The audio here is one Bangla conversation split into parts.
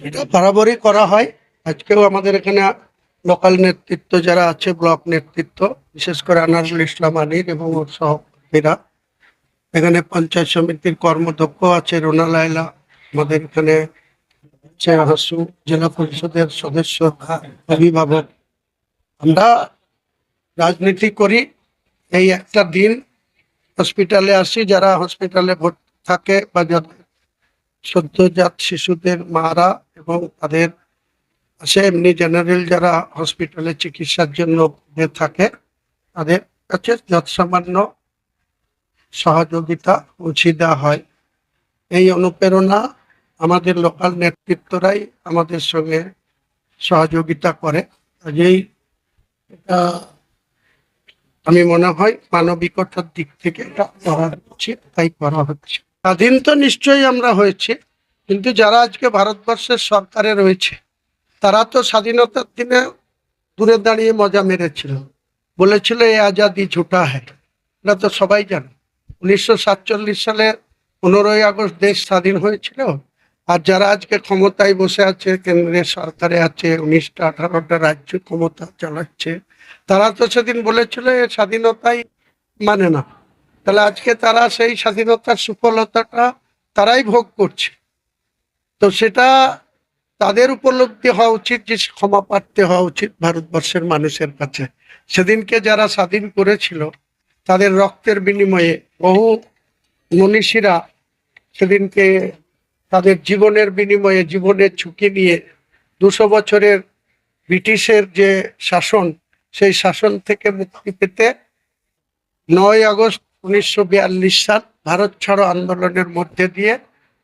এটা বরাবরই করা হয়। আজকেও আমাদের এখানে লোকাল নেতৃত্ব যারা আছে, ব্লক নেতৃত্ব, বিশেষ করে আনারুল ইসলাম আলীর এবং ওর সহকারীরা এখানে পঞ্চায়েত সমিতির কর্মদক্ষ আছে রোনা লাইলা আমাদের এখানে হাসু, জেলা পরিষদের সদস্য, অভিভাবক। আমরা রাজনীতি করি, এই একটা দিন হসপিটালে আসি, যারা হসপিটালে ভর্তি থাকে বা যাদের সদ্যজাত শিশুদের মারা এবং তাদের আসে এমনি জেনারেল যারা হসপিটালে চিকিৎসার জন্য থাকে, তাদের কাছে যৎসামান্য সহযোগিতা পৌঁছে দেওয়া হয়। এই অনুপ্রেরণা আমাদের লোকাল নেতৃত্বরাই আমাদের সঙ্গে সহযোগিতা করে। কাজেই এটা আমি মনে হয় মানবিকতার দিক থেকে এটা করা হচ্ছে তাই করা হচ্ছে। স্বাধীন তো নিশ্চয়ই আমরা হয়েছে কিন্তু যারা আজকে ভারতবর্ষের সরকারে রয়েছে, তারা তো স্বাধীনতার দিনে দূরে দাঁড়িয়ে মজা মেরেছিল। বলেছিল এই আজাদি ঝুটা হ্যাঁ এটা তো সবাই জানে। উনিশশো সাতচল্লিশ সালে পনেরোই আগস্ট দেশ স্বাধীন হয়েছিল। আর যারা আজকে ক্ষমতায় বসে আছে, কেন্দ্রের সরকারে আছে, উনিশটা আঠারোটা রাজ্য ক্ষমতা চালাচ্ছে, তারা তো সেদিন বলেছিল, এ স্বাধীনতাই মানে না। তাহলে আজকে তারা সেই স্বাধীনতার সুফলতাটা তারাই ভোগ করছে। তো সেটা তাদের উপলব্ধি হওয়া উচিত যে ক্ষমা প্রার্থী হওয়া উচিত ভারতবর্ষের মানুষের কাছে। সেদিনকে যারা স্বাধীন করেছিল, তাদের রক্তের বিনিময়ে বহু মনীষীরা সেদিনকে তাদের জীবনের বিনিময়ে জীবনের ঝুঁকি নিয়ে দুশো বছরের ব্রিটিশের যে শাসন, সেই শাসন থেকে মুক্তি পেতে নয় আগস্ট উনিশশো বিয়াল্লিশ সাল ভারত ছাড়ো আন্দোলনের মধ্যে দিয়ে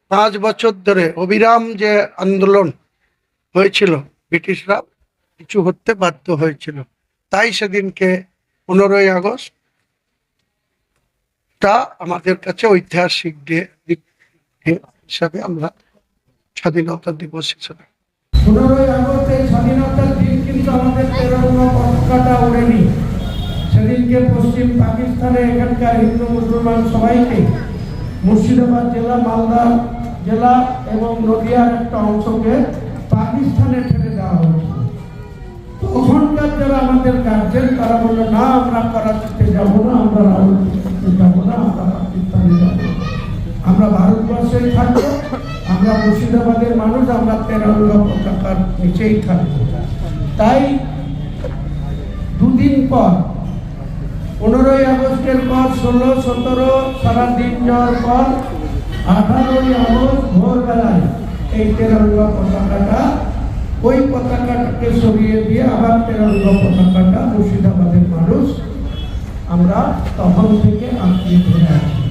পাঁচ বছর ধরে অবিরাম যে আন্দোলন হয়েছিল, ব্রিটিশরা কিছু হতে বাধ্য হয়েছিল। তাই সেদিনকে পনেরোই আগস্ট তা আমাদের কাছে ঐতিহাসিক ডে- হিসাবে আমরা স্বাধীনতা দিবস হিসাবে। পনেরোই আগস্ট এই স্বাধীনতার দিন কিন্তু আমাদের তেরঙ্গা পতাকাটা ওড়েনি। সেদিনকে পশ্চিম পাকিস্তানে এখানকার হিন্দু মুসলমান সবাইকে মুর্শিদাবাদ জেলা মালদা জেলা এবং নদিয়ার একটা অংশকে পাকিস্তানে ঠেলে দেওয়া হয়েছিল তখনকার যারা আমাদের তারা না, আমরা করাচিতে না, আমরা যাব না, আমরা পাকিস্তানে আমরা ভারতবর্ষেই থাকব, আমরা মুর্শিদাবাদের মানুষ, আমরা পতাকার নিচেই থাকব। তাই দুদিন পর, পনেরোই আগস্টের পর, ষোলো, সতেরো সারা দিন যাওয়ার পর আঠারোই আগস্ট ভোরবেলায় এই তেরঙ্গা পতাকাটা, ওই পতাকাটাকে সরিয়ে দিয়ে আবার তেরঙ্গা পতাকাটা মুর্শিদাবাদের মানুষ আমরা তখন থেকে আঁকিয়ে ধরে আছি।